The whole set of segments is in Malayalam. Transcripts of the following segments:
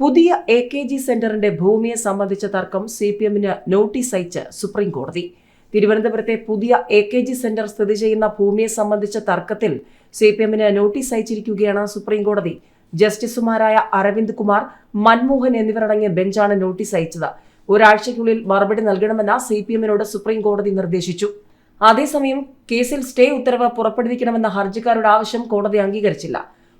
പുതിയ എ കെ ജി സെന്ററിന്റെ ഭൂമിയെ സംബന്ധിച്ച തർക്കം സി പി എമ്മിന് നോട്ടീസ് അയച്ച് സുപ്രീം കോടതി തിരുവനന്തപുരത്തെ പുതിയ എ കെ ജി സെന്റർ സ്ഥിതി ചെയ്യുന്ന ഭൂമിയെ സംബന്ധിച്ച തർക്കത്തിൽ സി പി എമ്മിന് നോട്ടീസ് അയച്ചിരിക്കുകയാണ് സുപ്രീം കോടതി ജസ്റ്റിസുമാരായ അരവിന്ദ് കുമാർ മൻമോഹൻ എന്നിവരടങ്ങിയ ബെഞ്ചാണ് നോട്ടീസ് അയച്ചത്. ഒരാഴ്ചയ്ക്കുള്ളിൽ മറുപടി നൽകണമെന്ന് സി പി എമ്മിനോട് സുപ്രീം കോടതി നിർദ്ദേശിച്ചു. അതേസമയം കേസിൽ സ്റ്റേ ഉത്തരവ് പുറപ്പെടുവിക്കണമെന്ന ഹർജിക്കാരുടെ ആവശ്യം കോടതി അംഗീകരിച്ചില്ല.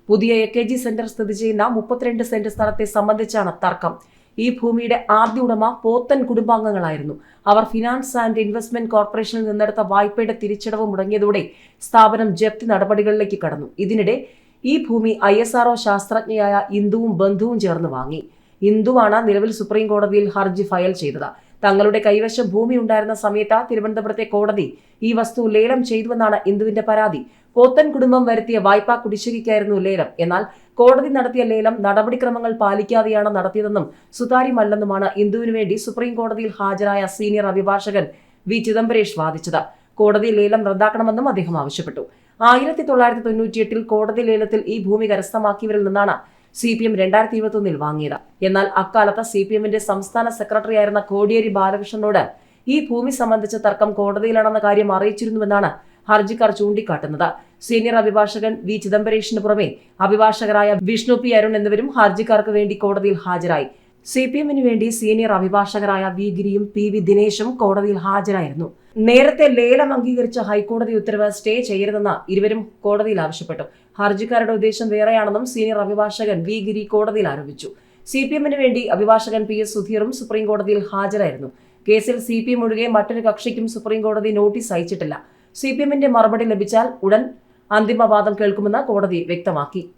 പുതിയ എ കെ ജി സെന്റർ സ്ഥിതി ചെയ്യുന്ന മുപ്പത്തിരണ്ട് സെന്റ് സ്ഥലത്തെ സംബന്ധിച്ചാണ് തർക്കം. ഈ ഭൂമിയുടെ ആദ്യ ഉടമ പോത്തൻ കുടുംബാംഗങ്ങളായിരുന്നു. അവർ ഫിനാൻസ് ആൻഡ് ഇൻവെസ്റ്റ്മെന്റ് കോർപ്പറേഷനിൽ നിന്നെടുത്ത വായ്പയുടെ തിരിച്ചടവ് മുടങ്ങിയതോടെ സ്ഥാപനം ജപ്തി നടപടികളിലേക്ക് കടന്നു. ഇതിനിടെ ഈ ഭൂമി ഐ എസ് ആർഒ ശാസ്ത്രജ്ഞയായ ഇന്ദുവും ബന്ധുവും ചേർന്ന് വാങ്ങി. ഇന്ദുവാണ് നിലവിൽ സുപ്രീം കോടതിയിൽ ഹർജി ഫയൽ ചെയ്തത്. തങ്ങളുടെ കൈവശം ഭൂമി ഉണ്ടായിരുന്ന സമയത്ത് തിരുവനന്തപുരത്തെ കോടതി ഈ വസ്തു ലേലം ചെയ്തുവെന്നാണ് ഇന്ദുവിന്റെ പരാതി. കോത്തൻ കുടുംബം വരുത്തിയ വായ്പാ കുടിശ്ശികയ്ക്കായിരുന്നു ലേലം. എന്നാൽ കോടതി നടത്തിയ ലേലം നടപടിക്രമങ്ങൾ പാലിക്കാതെയാണ് നടത്തിയതെന്നും സുതാര്യമല്ലെന്നുമാണ് ഇന്ദുവിനു വേണ്ടി സുപ്രീം കോടതിയിൽ ഹാജരായ സീനിയർ അഭിഭാഷകൻ വി. ചിദംബരേഷ് വാദിച്ചത്. കോടതി ലേലം റദ്ദാക്കണമെന്നും അദ്ദേഹം ആവശ്യപ്പെട്ടു. ആയിരത്തി തൊള്ളായിരത്തി തൊണ്ണൂറ്റിയെട്ടിൽ കോടതി ലേലത്തിൽ ഈ ഭൂമി കരസ്ഥമാക്കിയവരിൽ നിന്നാണ് സി പി എം രണ്ടായിരത്തി ഇരുപത്തൊന്നിൽ വാങ്ങിയത്. എന്നാൽ അക്കാലത്ത് സി പി എമ്മിന്റെ സംസ്ഥാന സെക്രട്ടറിയായിരുന്ന കോടിയേരി ബാലകൃഷ്ണനോട് ഈ ഭൂമി സംബന്ധിച്ച തർക്കം കോടതിയിലാണെന്ന കാര്യം അറിയിച്ചിരുന്നുവെന്നാണ് ഹർജിക്കാർ ചൂണ്ടിക്കാട്ടുന്നത്. സീനിയർ അഭിഭാഷകൻ വി. ചിദംബരേഷിന് പുറമെ അഭിഭാഷകരായ വിഷ്ണു പി. അരുൺ എന്നിവരും ഹർജിക്കാർക്ക് വേണ്ടി കോടതിയിൽ ഹാജരായി. സി പി എമ്മിന് വേണ്ടി സീനിയർ അഭിഭാഷകരായ വി ഗിരിയും പി വി ദിനേശും കോടതിയിൽ ഹാജരായിരുന്നു. നേരത്തെ ലേലം അംഗീകരിച്ച ഹൈക്കോടതി ഉത്തരവ് സ്റ്റേ ചെയ്യരുതെന്ന് ഇരുവരും കോടതിയിൽ ആവശ്യപ്പെട്ടു. ഹർജിക്കാരുടെ ഉദ്ദേശം വേറെയാണെന്നും സീനിയർ അഭിഭാഷകൻ വി ഗിരി കോടതിയിൽ ആരോപിച്ചു. സി പി എമ്മിന് വേണ്ടി അഭിഭാഷകൻ പി എസ് സുധീറും സുപ്രീം കോടതിയിൽ ഹാജരായിരുന്നു. കേസിൽ സി പി എം ഒഴികെ മറ്റൊരു കക്ഷിക്കും സുപ്രീം കോടതി നോട്ടീസ് അയച്ചിട്ടില്ല. സി പി എമ്മിന്റെ മറുപടി ലഭിച്ചാൽ ഉടൻ അന്തിമവാദം കേൾക്കുമെന്ന് കോടതി വ്യക്തമാക്കി.